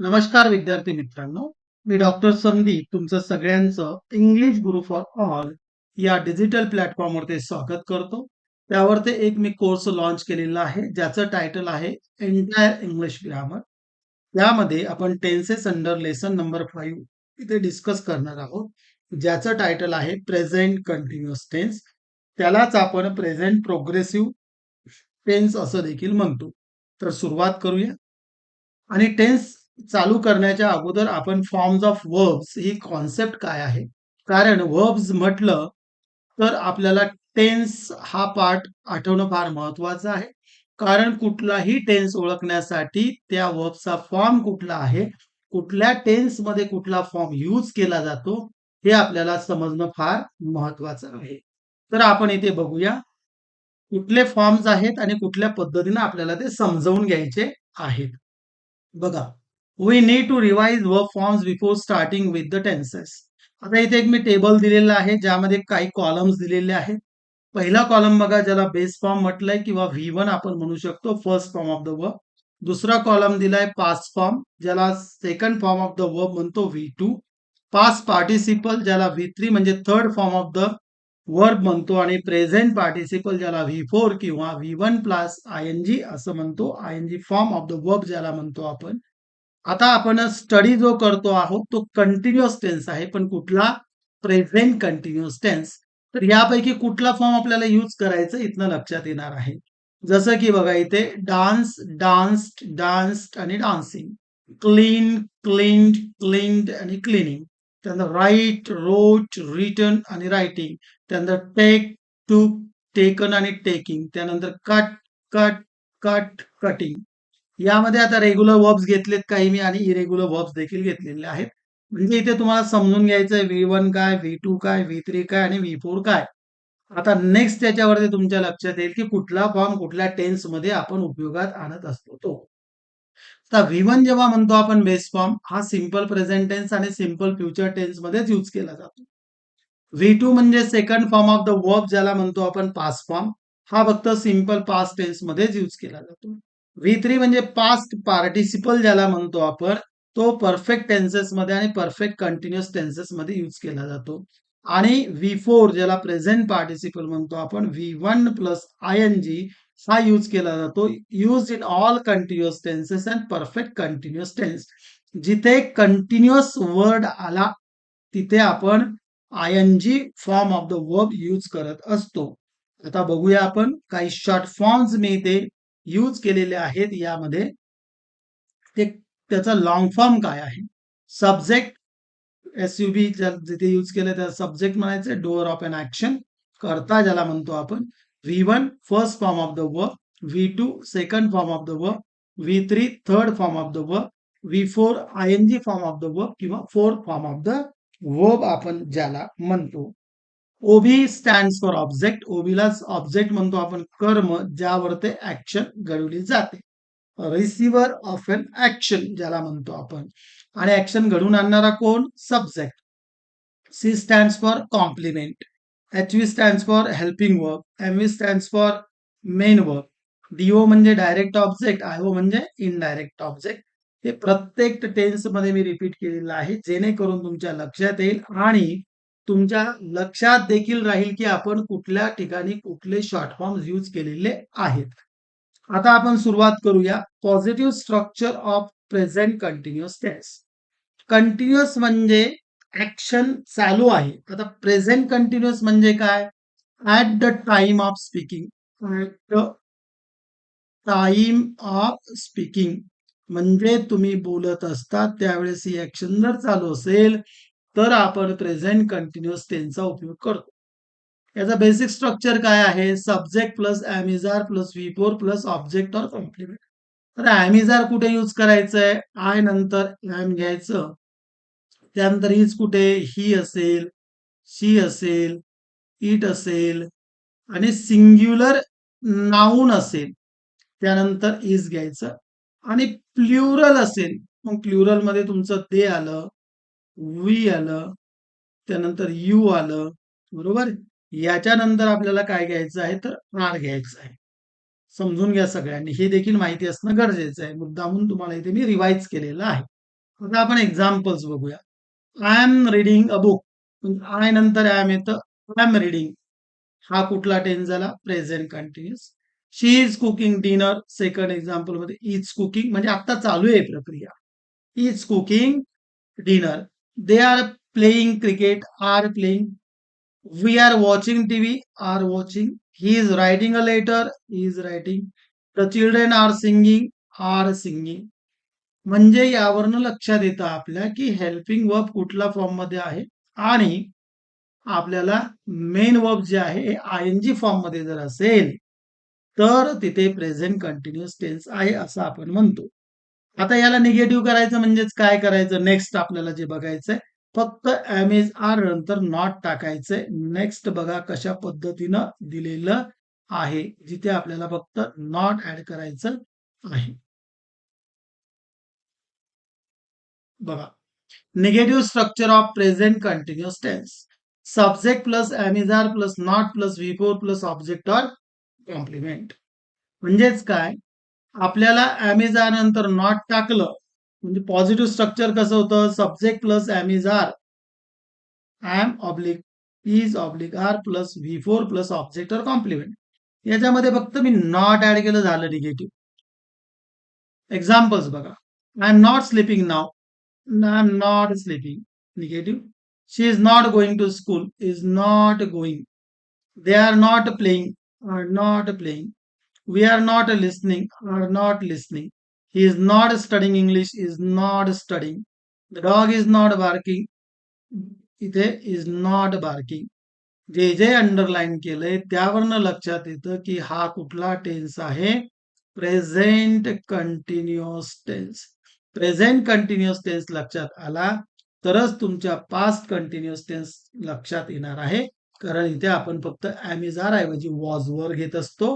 नमस्कार विद्यार्थी मित्रांनो. मी डॉक्टर संदीप तुमचं सगळ्यांचं इंग्लिश गुरु फॉर ऑल या डिजिटल प्लॅटफॉर्मवरती स्वागत करतो. त्यावरती एक मी कोर्स लॉन्च केलेला आहे ज्याचं टायटल आहे एंटायर इंग्लिश ग्रामर त्यामध्ये आपण tenses under lesson number five इथे डिस्कस करणार आहोत. ज्याचं टायटल आहे प्रेझेंट कंटिन्युअस टेन्स त्यालाच आपण प्रेझेंट प्रोग्रेसिव्ह टेन्स असं देखील म्हणतो. तर सुरुवात करूया. आणि टेन्स चालू करण्याच्या अगोदर आपण फॉर्म्स ऑफ वर्ब्स ही कॉन्सेप्ट काय आहे? कारण वर्ब्स म्हटलं तर आपल्याला टेन्स हा पार्ट आठवणं फार महत्वाचं आहे. कारण कुठलाही टेन्स ओळखण्यासाठी त्या वर्बचा फॉर्म कुठला आहे कुठल्या टेन्समध्ये कुठला फॉर्म यूज केला जातो हे आपल्याला समजणं फार महत्वाचं आहे. तर आपण इथे बघूया कुठले फॉर्म्स आहेत आणि कुठल्या पद्धतीने आपल्याला ते समजावून घ्यायचे आहेत. बघा we need to revise work forms before starting with the tenses आता इथे एक मी टेबल दिलेला आहे ज्यामध्ये काही कॉलम्स दिलेले आहेत. पहिला कॉलम बघा ज्याला बेस फॉर्म म्हटलंय किंवा व्ही वन आपण म्हणू शकतो first form of the work दुसरा कॉलम दिलाय पास फॉर्म ज्याला second form of the work म्हणतो व्ही टू पास पार्टिसिपल ज्याला व्ही थ्री म्हणजे third form of the verb म्हणतो आणि प्रेझेंट पार्टिसिपल ज्याला व्ही फोर किंवा V one plus I N G असं म्हणतो. I N G form of the verb ज्याला म्हणतो आपण. आता आपण स्टडी जो करतो आहोत तो कंटिन्युअस टेन्स आहे. पण कुठला? प्रेझेंट कंटिन्युअस टेन्स तर यापैकी कुठला फॉर्म आपल्याला यूज करायचं इथनं लक्षात येणार आहे. जसं की बघा इथे डान्स डान्स्ड डान्स्ड आणि डान्सिंग क्लीन क्लीन्ड क्लीन्ड आणि क्लिनिंग त्यानंतर राईट रोट रिटर्न आणि रायटिंग त्यानंतर टेक टू टेकन आणि टेकिंग त्यानंतर कट कट कट कटिंग यामध्ये आता रेग्युलर वर्ब्स घेतलेत काही मी आणि इरेग्युलर वर्ब्स देखील घेतलेले आहेत. म्हणजे इथे तुम्हाला समजून घ्यायचं आहे व्ही वन काय व्ही टू काय व्ही थ्री काय आणि व्ही फोर काय. आता नेक्स्ट त्याच्यावरती तुमच्या लक्षात येईल की कुठला फॉर्म कुठल्या टेन्समध्ये आपण उपयोगात आणत असतो तो. आता व्ही वन जेव्हा म्हणतो आपण बेस फॉर्म हा सिंपल प्रेझेंट टेन्स आणि सिंपल फ्युचर टेन्स मध्येच यूज केला जातो. व्ही टू म्हणजे second form of the verb ज्याला म्हणतो आपण पास फॉर्म हा फक्त सिंपल पास टेन्स मध्येच यूज केला जातो. व्ही थ्री म्हणजे पास्ट पार्टिसिपल ज्याला म्हणतो आपण तो परफेक्ट टेन्सेस मध्ये आणि परफेक्ट कंटिन्युअस टेन्सेस मध्ये यूज केला जातो. आणि व्ही फोर ज्याला प्रेझेंट पार्टिसिपल म्हणतो आपण V one plus I N G हा यूज केला जातो. Use in all continuous tenses and perfect continuous tense जिथे कंटिन्युअस वर्ड आला तिथे आपण I N G form of the verb use करत असतो. आता बघूया आपण काही शॉर्ट फॉर्म्स मिळते. यूज केलेले आहेत यामध्ये. ते त्याचा लॉंग फॉर्म काय आहे? सब्जेक्ट एस यू बी जिथे यूज केलं त्या सब्जेक्ट म्हणायचं डोअर ऑफ अन ऍक्शन करता ज्याला म्हणतो आपण. V one first form of the work V two second form of the work V three third form of the work V four I N G form of the work किंवा fourth form of the verb आपण ज्याला म्हणतो. O B stand for object ओबीलाच object म्हणतो आपण. कर्म ज्यावर ते action घडवली जाते. रिसिव्हर ऑफ एन ऍक्शन ज्याला म्हणतो आपण. आणि ऍक्शन घडवून आणणारा कोण? Subject C stand for complement H V stand for helping work M V stand for main work D O म्हणजे डायरेक्ट ऑब्जेक्ट आय ओ म्हणजे इनडायरेक्ट ऑब्जेक्ट हे प्रत्येक टेन्समध्ये मी रिपीट केलेलं आहे. जेणेकरून तुमच्या लक्षात येईल. आणि तुमच्या लक्षात देखील राहील की आपण कुठल्या ठिकाणी कुठले शॉर्ट फॉर्म यूज केलेले आहेत. आता आपण सुरुवात करूया. Positive structure of present continuous tense continuous म्हणजे ऍक्शन चालू आहे. आता प्रेझेंट कंटिन्युअस म्हणजे काय? At the time of speaking at the time of speaking म्हणजे तुम्ही बोलत असता त्यावेळेस ही ऍक्शन जर चालू असेल तर आपण प्रेझेंट कंटिन्युअस टेन्सचा उपयोग करतो. याचा बेसिक स्ट्रक्चर काय आहे? Subject plus am is are plus V four plus object or complement तर ॲमिजार कुठे यूज करायचं आहे आय नंतर ॲम घ्यायचं. त्यानंतर हीच कुठे? ही असेल शी असेल इट असेल आणि सिंग्युलर नाऊन असेल. त्यानंतर इज घ्यायचं. आणि प्ल्युरल असेल. मग प्ल्युरलमध्ये तुमचं ते आलं. वी आलं त्यानंतर यू आलं बरोबर? याच्यानंतर आपल्याला काय घ्यायचं आहे? तर आर घ्यायचं आहे. समजून घ्या सगळ्यांनी. हे देखील माहिती असणं गरजेचं आहे. मुद्दामून तुम्हाला इथे मी रिवाइज केलेलं आहे. आता आपण एक्झाम्पल्स बघूया. I am reading a book I नंतर आय एम येतं. आय एम रिडिंग हा कुठला टेन्स झाला? Present continuous she is cooking dinner second एक्झाम्पलमध्ये is cooking म्हणजे आता चालू आहे प्रक्रिया. Is cooking dinner they are playing cricket are we we are watching TV are watching is writing a a letter is writing the children are singing are singing म्हणजे यावरनं लक्षात येतं आपल्या की हेल्पिंग वर्ब कुठल्या फॉर्ममध्ये आहे? आणि आपल्याला मेन वर्ब जे आहे आय एन जी फॉर्ममध्ये जर असेल तर तिथे प्रेझेंट कंटिन्युअस टेन्स आहे असं आपण म्हणतो. आता याला निगेटिव्ह करायचं म्हणजेच काय करायचं? नेक्स्ट आपल्याला जे बघायचंय फक्त एम आर नंतर नॉट टाकायचंय. नेक्स्ट बघा कशा पद्धतीनं दिलेलं आहे जिथे आपल्याला फक्त नॉट ऍड करायचं आहे. बघा. Negative structure of present continuous tense subject plus am is are plus not plus V four plus object or complement म्हणजेच काय? आपल्याला एमिजार नंतर नॉट टाकलं म्हणजे पॉझिटिव्ह स्ट्रक्चर कसं होतं? Subject plus am is are am oblique is oblique are plus V four plus object or complement याच्यामध्ये फक्त मी नॉट ऍड केलं झालं निगेटिव्ह एक्झाम्पल्स बघा. I am not sleeping now I am not sleeping negative she is not going to school is not going they are not playing are not playing we are not listening are not listening. He is not studying English is not studying. The dog is not barking इथे is not barking जे जे underline केलंय त्यावरनं लक्षात येतं की हा कुठला tense आहे? Present continuous tense present continuous tense लक्षात आला तरच तुमच्या पास्ट कंटिन्युअस टेन्स लक्षात येणार आहे. कारण इथे आपण फक्त ॲमिजार ऐवजी वॉज वर घेत असतो.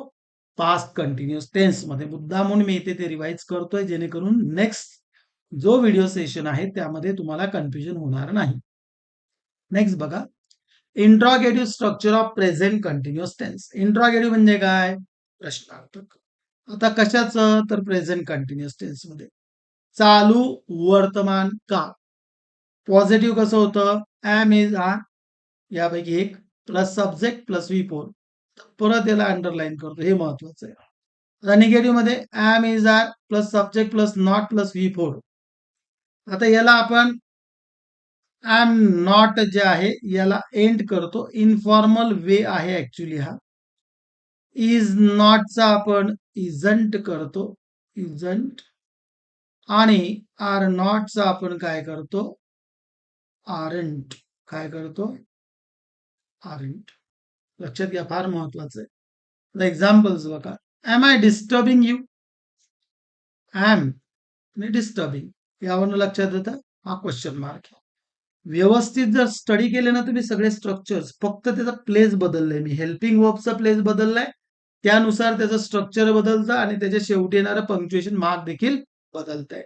पास्ट कंटिन्युअस टेन्समध्ये मुद्दा म्हणून मी इथे ते रिवाइज करतोय जेणेकरून नेक्स्ट जो व्हिडिओ सेशन आहे त्यामध्ये तुम्हाला कन्फ्युजन होणार नाही. नेक्स्ट बघा. Interrogative structure of present continuous tense interrogative म्हणजे काय? प्रश्नार्थक आता कशाचं? तर प्रेझेंट कंटिन्युअस टेन्समध्ये. चालू वर्तमान काळ पॉझिटिव्ह कसं होतं? एम इज आर यापैकी एक plus subject plus V four परत याला अंडरलाईन करतो. हे महत्वाचं आहे. आता निगेटिव्हमध्ये am is are plus subject plus not plus V four आता याला आपण एम नॉट जे आहे याला एंड करतो. इनफॉर्मल वे आहे ऍक्च्युली हा. इज नॉटचा आपण इजंट करतो. इजंट आणि आर नॉटचा आपण काय करतो? आरंट काय करतो? आरंट लक्षात घ्या फार महत्वाचं आहे. एक्झाम्पल्स बघा. Am I disturbing you am disturbing यावरनं लक्षात येतं हा क्वेश्चन मार्क आहे. व्यवस्थित जर स्टडी केले ना तुम्ही सगळे स्ट्रक्चर्स फक्त त्याचा प्लेस बदललाय. मी हेल्पिंग वर्बचा प्लेस बदललाय त्यानुसार त्याचं स्ट्रक्चर बदलतं आणि त्याच्या शेवटी येणारं पंक्च्युएशन मार्क देखील बदलत आहे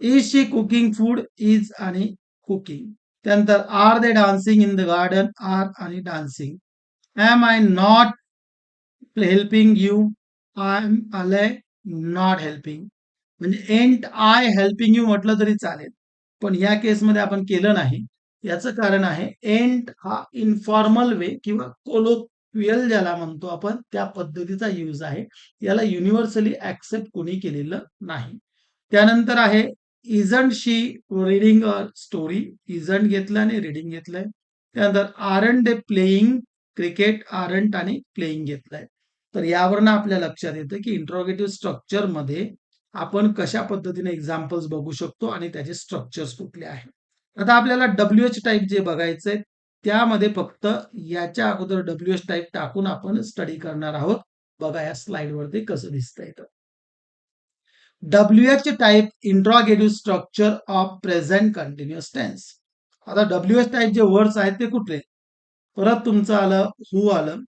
is she cooking food is आणि कुकिंग त्यानंतर are they dancing in the garden are आणि dancing am I not helping you I am आलय नॉट हेल्पिंग म्हणजे एंट आय हेल्पिंग यू म्हटलं तरी चालेल. पण या केसमध्ये आपण केलं नाही. याचं कारण आहे एंट हा इन्फॉर्मल वे किंवा कोलोक्वियल ज्याला म्हणतो आपण त्या पद्धतीचा यूज आहे. याला युनिव्हर्सली ऍक्सेप्ट कोणी केलेलं नाही. त्यानंतर आहे isn't she reading a story isn't घेतलं आणि रिडिंग घेतलंय. त्यानंतर are aren't they playing cricket aren't आणि प्लेईंग घेतलंय. तर यावरनं आपल्या लक्षात येतं की इंट्रोगेटिव्ह स्ट्रक्चरमध्ये आपण कशा पद्धतीने एक्झाम्पल्स बघू शकतो आणि त्याचे स्ट्रक्चर्स कुठले आहेत. आता आपल्याला डब्ल्यू एच टाईप जे बघायचंय त्यामध्ये फक्त याच्या अगोदर डब्ल्यू एच टाईप टाकून आपण स्टडी करणार आहोत. बघा या स्लाइडवरती कसं दिसतंय तर W H type interrogative structure of present continuous tense आता डब्ल्यू एच टाईप जे वर्ड्स आहेत ते कुठले? परत तुमचं आलं हु आलं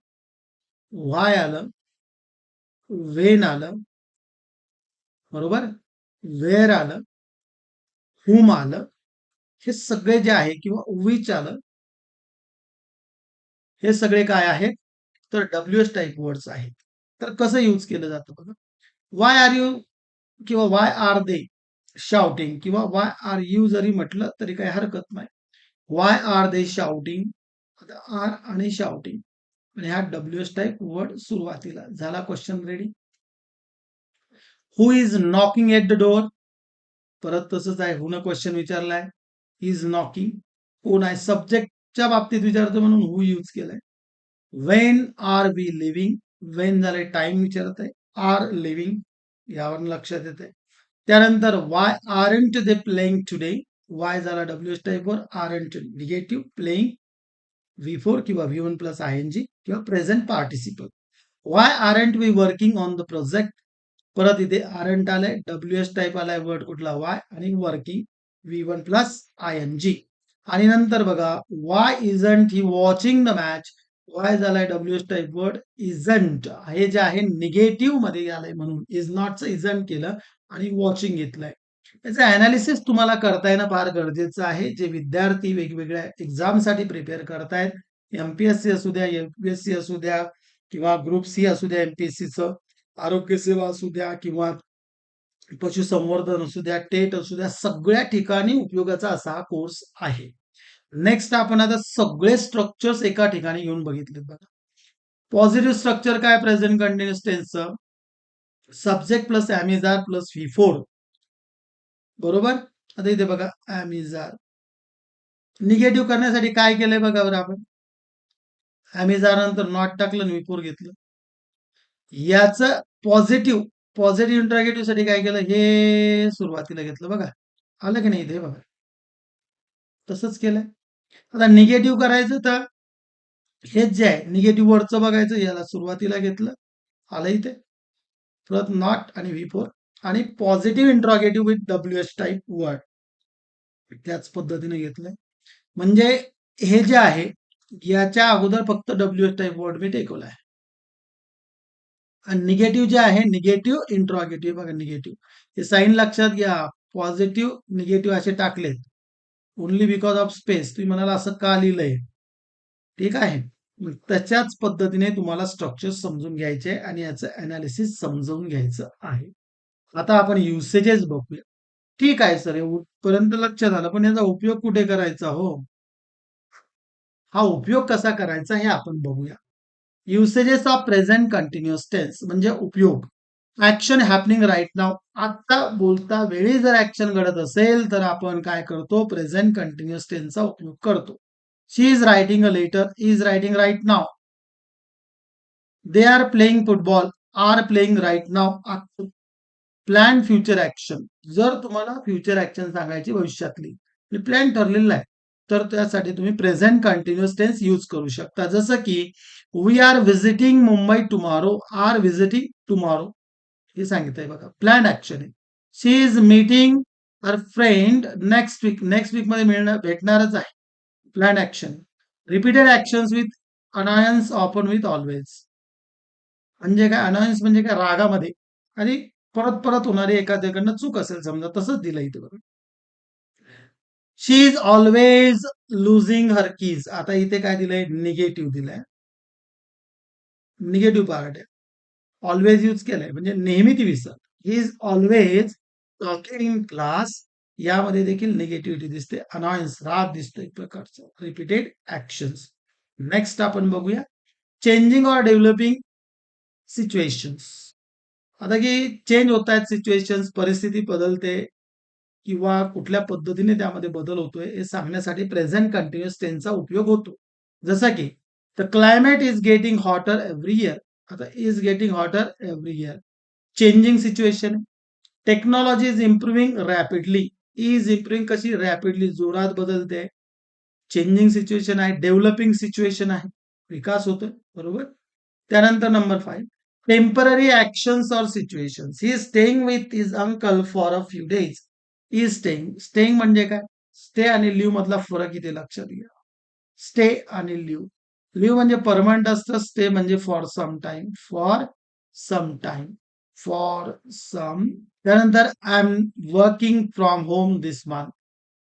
वाय आलं वेन आलं बरोबर? वेअर आलं हुम आलं हे सगळे जे आहे किंवा विच आलं हे सगळे काय आहेत? तर डब्ल्यू एस टाईप वर्ड्स आहेत. तर कसं यूज केलं जातं बघा? वाय आर यू किंवा वाय आर दे शाउटिंग किंवा वाय आर यू जरी म्हटलं तरी काही हरकत नाही. Why are they shouting are आणि शाउटिंग आणि हा डब्ल्यू एस टाईप वर्ड सुरुवातीला. झाला question ready who is knocking at the door परत तसंच आहे. हुन क्वेश्चन विचारलाय. इज नॉकिंग कोण आहे? सब्जेक्टच्या बाबतीत विचारतो म्हणून हु यूज केलाय. When are we living when झालंय? टाइम विचारत आहे. आर लिव्हिंग यावर लक्षात येत आहे त्यानंतर why aren't they playing today why झाला W S टाईपवर aren't negative playing V four किंवा V one plus I N G किंवा present participle why aren't we working on the project परत इथे आरंट आलाय. डब्ल्यू एस टाईप आलाय word कुठला? Why आणि working V one plus I N G आणि नंतर बघा why isn't he watching the match why झालाय W S type word isn't हे जे आहे निगेटिव्हमध्ये आलंय म्हणून. इज नॉटचं इजंट केलं आणि वॉचिंग घेतलंय. याचं अनालिसिस तुम्हाला करता येणं फार गरजेचं आहे. जे विद्यार्थी वेगवेगळ्या एक्झामसाठी प्रिपेअर करतायत एमपीएससी असू द्या एमपीएससी असू द्या किंवा ग्रुप सी असू द्या एमपीएससीचं आरोग्य सेवा असू द्या किंवा पशुसंवर्धन असू द्या टेट असू द्या सगळ्या ठिकाणी उपयोगाचा असा हा कोर्स आहे. नेक्स्ट आपण आता सगळे स्ट्रक्चर्स एका ठिकाणी घेऊन बघितले बघा. पॉझिटिव्ह स्ट्रक्चर काय present continuous टेन्सचं subject plus am is are plus V four बरोबर? आता इथे बघा ॲमिजार निगेटिव्ह करण्यासाठी काय केलंय बघा बरं आपण? ॲमिजार नंतर नॉट टाकलं आणि विफोर घेतलं. याच पॉझिटिव्ह पॉझिटिव्ह इंट्रागेटिव्हसाठी काय केलं? हे सुरुवातीला घेतलं बघा. आलं की नाही इथे बघा? तसंच केलंय. आता निगेटिव्ह करायचं तर हेच जे आहे निगेटिव्ह वर्डचं बघायचं याला सुरुवातीला घेतलं. आलं इथे. परत नॉट आणि व्ही फोर. आणि positive interrogative with W S type word त्याच पद्धतीने घेतलंय. म्हणजे हे जे आहे याच्या अगोदर फक्त डब्ल्यू एस टाईप वर्ड मी टेकवला आहे. आणि निगेटिव्ह जे आहे निगेटिव्ह इंट्रॉगेटिव्ह बघा निगेटिव्ह हे साईन लक्षात घ्या पॉझिटिव्ह निगेटिव्ह असे टाकलेत. ओनली बिकॉज ऑफ स्पेस तुम्ही म्हणाला असं का लिहिलंय? ठीक आहे. त्याच्याच पद्धतीने तुम्हाला स्ट्रक्चर समजून घ्यायचे आणि याचं अनालिसिस समजून घ्यायचं आहे. आता आपण युसेजेस बघूया. ठीक आहे सर पर्यंत लक्षात आलं पण याचा उपयोग कुठे करायचा हो? हा उपयोग कसा करायचा हे आपण बघूया. Usages of present continuous tense म्हणजे उपयोग. ऍक्शन हॅपनिंग राईट नाव आता बोलता वेळी जर ऍक्शन घडत असेल तर आपण काय करतो? प्रेझेंट कंटिन्युअस टेन्सचा उपयोग करतो. She is writing a letter is writing right now they are playing football are playing right now plan future action जर तुम्हाला फ्युचर ऍक्शन सांगायची भविष्यातली प्लॅन ठरलेला आहे तर त्यासाठी तुम्ही प्रेझेंट कंटिन्युअस टेन्स यूज करू शकता. जसं की we are visiting Mumbai tomorrow are visiting tomorrow हे सांगितलंय बघा. प्लॅन ऍक्शन आहे. She is meeting her friend next week next वीकमध्ये मिळणार भेटणारच आहे. Plan action repeated action with annoyance often with always म्हणजे काय? अनायन्स म्हणजे काय? रागामध्ये. आणि परत परत होणारी एखाद्याकडनं चूक असेल, समजा तसंच दिलं इथे बघा. She is always losing her keys आता इथे काय दिलंय? निगेटिव्ह दिलंय. निगेटिव्ह पार्ट आहे. ऑलवेज यूज़ केलंय. म्हणजे नेहमी ती विसर he is always talking in class यामध्ये देखील निगेटिव्हिटी दिसते. अनॉयन्स राग दिसतो एक प्रकारचं. रिपीटेड ऍक्शन्स नेक्स्ट आपण बघूया. चेंजिंग ऑर डेव्हलपिंग सिच्युएशन्स आता की चेंज होत आहेत सिच्युएशन परिस्थिती बदलते किंवा कुठल्या पद्धतीने त्यामध्ये बदल होतोय हे सांगण्यासाठी प्रेझेंट कंटिन्युअस टेन्सचा उपयोग होतो. जसं की the climate is getting hotter every year आता is getting hotter every year changing situation technology is improving rapidly is improving कशी? रॅपिडली जोरात बदलते. चेंजिंग सिच्युएशन आहे. डेव्हलपिंग सिच्युएशन आहे. विकास होतोय. बरोबर? त्यानंतर number five temporary actions or situation he is staying with his uncle for a few days is staying staying म्हणजे काय? स्टे आणि लिव्ह मधला फरक इथे लक्षात घ्या. स्टे आणि लिव्ह लिव्ह म्हणजे परमनंट असतं. स्टे म्हणजे for some time for some time for some त्यानंतर I am working from home this month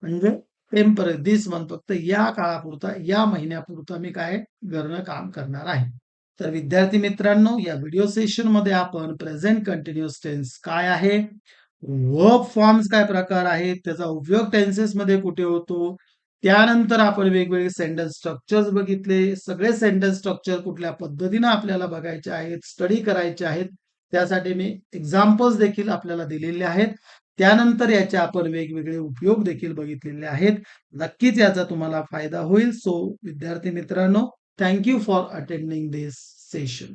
म्हणजे टेम्पररी दिस मंथ फक्त या काळापुरता, या महिन्यापुरता मी काय घरनं काम करणार आहे. तर विद्यार्थी मित्रांनो या व्हिडिओ सेशनमध्ये आपण प्रेझेंट कंटिन्युअस टेन्स काय आहे वर्ब फॉर्म्स काय प्रकार आहेत, त्याचा उपयोग टेन्सेस मध्ये कुठे होतो. त्यानंतर आपण वेगवेगळे सेंटेन्स स्ट्रक्चर्स बघितले. सगळे सेंटेन्स स्ट्रक्चर कुठल्या पद्धतीनं आपल्याला बघायचे आहेत, स्टडी करायचे आहेत. त्यासाठी मी एक्झाम्पल्स देखील आपल्याला दिलेले आहेत. त्यानंतर याचे आपण वेगवेगळे उपयोग देखील बघितलेले आहेत. नक्कीच याचा तुम्हाला फायदा होईल. सो विद्यार्थी मित्रांनो, thank you for attending this session.